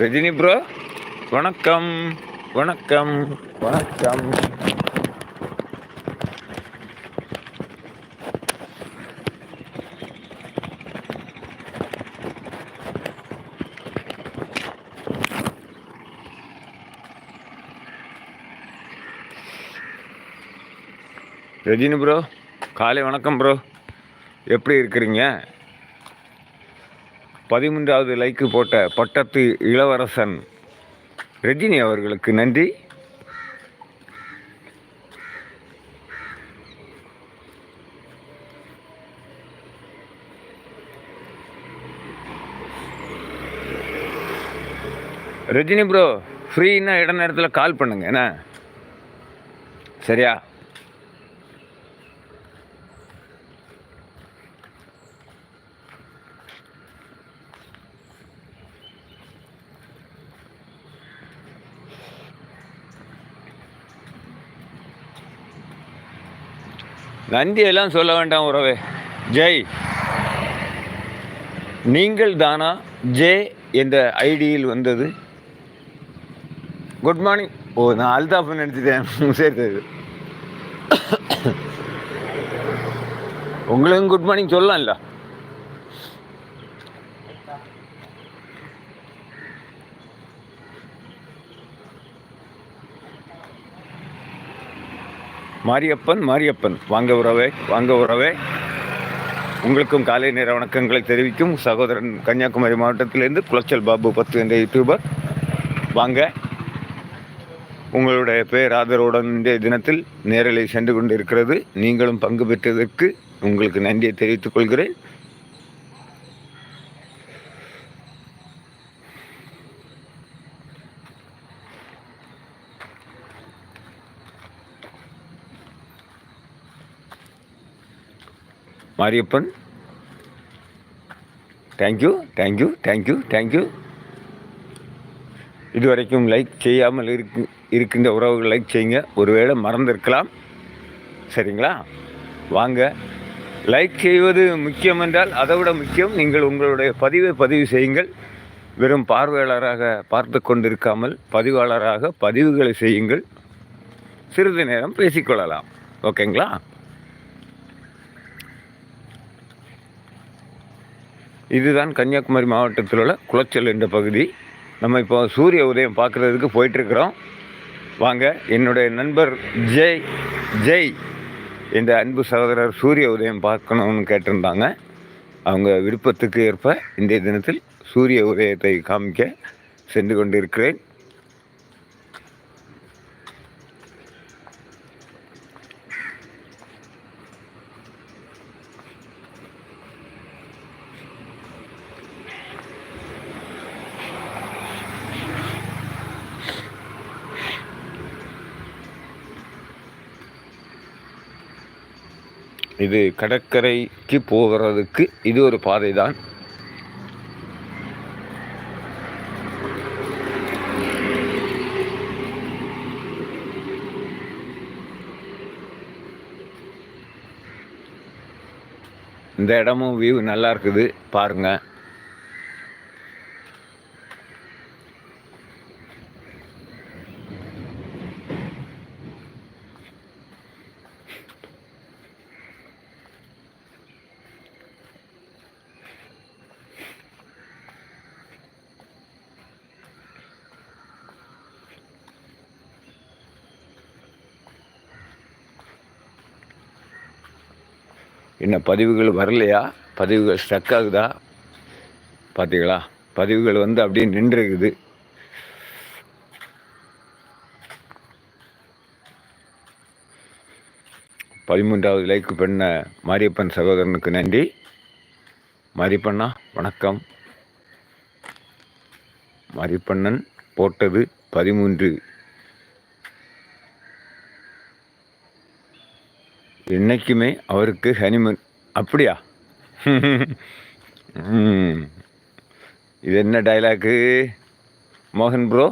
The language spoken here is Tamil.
ரஜினி ப்ரோ வணக்கம் வணக்கம். வணக்கம். ரஜினி ப்ரோ காலை வணக்கம் ப்ரோ. எப்படி இருக்கிறீங்க? பதிமூன்றாவது லைக்கு போட்ட பட்டத்து இளவரசன் ரஜினி அவர்களுக்கு நன்றி. ரஜினி ப்ரோ ஃப்ரீன்னா இட நேரத்தில் கால் பண்ணுங்க என்ன? சரியா? நந்தியெல்லாம் சொல்ல வேண்டாம் உறவே. ஜெய். நீங்கள் தானா? ஜே என்ற ஐடியில் வந்தது. குட் மார்னிங் ஓ நான் அல்தாஃப் நினச்சிட்டேன் சேர்த்தது. உங்களுக்கும் குட் மார்னிங் சொல்லலாம்ல? மாரியப்பன் மாரியப்பன். வாங்க உறவே வாங்க உறவே. உங்களுக்கும் காலை நேர வணக்கங்களை தெரிவிக்கும் சகோதரன் கன்னியாகுமரி மாவட்டத்திலிருந்து குளச்சல் பாபு பத்து என்ற யூடியூபர். வாங்க. உங்களுடைய பேர் ஆதரவுடன் இன்றைய தினத்தில் நேரலை சென்று கொண்டிருக்கிறது. நீங்களும் பங்கு பெற்றதற்கு உங்களுக்கு நன்றியை தெரிவித்துக் கொள்கிறேன். Mariyappan. Thank you thank you thank you thank you இதுவரைக்கும் லைக் செய்யாமல் இருக்கு இருக்கின்ற உறவுகள் லைக் செய்யுங்க. ஒருவேளை மறந்திருக்கலாம். சரிங்களா? வாங்க. லைக் செய்வது முக்கியம் என்றால் அதை விட முக்கியம் நீங்கள் உங்களுடைய பதிவை பதிவு செய்யுங்கள். வெறும் பார்வையாளராக பார்த்து கொண்டிருக்காமல் பதிவாளராக பதிவுகளை செய்யுங்கள். சிறிது நேரம் பேசிக்கொள்ளலாம். ஓகேங்களா? இதுதான் கன்னியாகுமரி மாவட்டத்தில் உள்ள குளச்சல் என்ற பகுதி. நம்ம இப்போ சூரிய உதயம் பார்க்குறதுக்கு போயிட்டுருக்குறோம். வாங்க என்னுடைய நண்பர் ஜெய் ஜெய் என்ற அன்பு சகோதரர் சூரிய உதயம் பார்க்கணும்னு கேட்டிருந்தாங்க. அவங்க விருப்பத்துக்கு ஏற்ப இன்றைய தினத்தில் சூரிய உதயத்தை காமிக்க சென்று கொண்டிருக்கிறேன். இது கடற்கரைக்கு போகிறதுக்கு இது ஒரு பாதை தான் இந்த இடமும் வியூ நல்லா இருக்குது பாருங்கள் என்ன பதிவுகள் வரலையா? பதிவுகள் ஸ்டக் ஆகுதா? பார்த்தீங்களா பதிவுகள் வந்து அப்படியே நின்றுருக்குது. பதிமூன்றாவது லைக் பண்ண மாரியப்பன் சகோதரனுக்கு நன்றி. மாரியப்பண்ணா வணக்கம். மாரியப்பண்ணன் போட்டது பதிமூன்று. என்றைக்குமே அவருக்கு ஹனிமூன் அப்படியா? இது என்ன டைலாக்கு மோகன் ப்ரோ